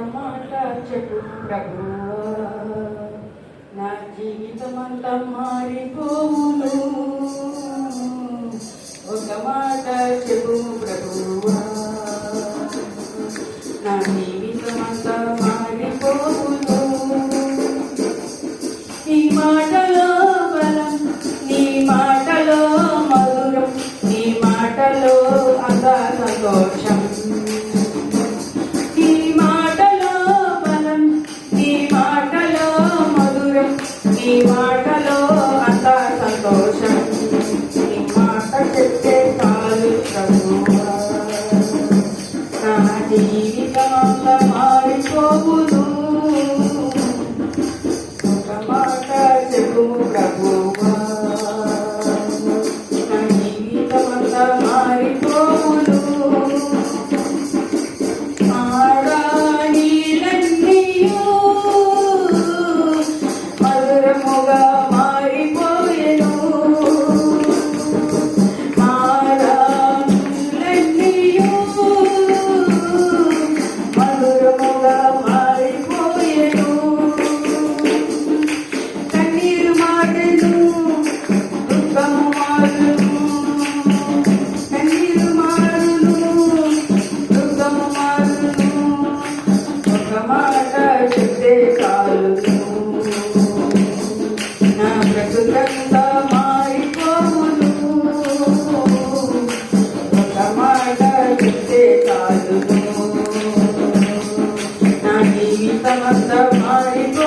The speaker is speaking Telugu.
జీవితమంత చెట్టు ప్రభువా నా జీవితమంతా మారిపోవును. ఒక మాట చెప్పు. Moga. ಸಮಸ್ತ ಮಾರಿಗೋ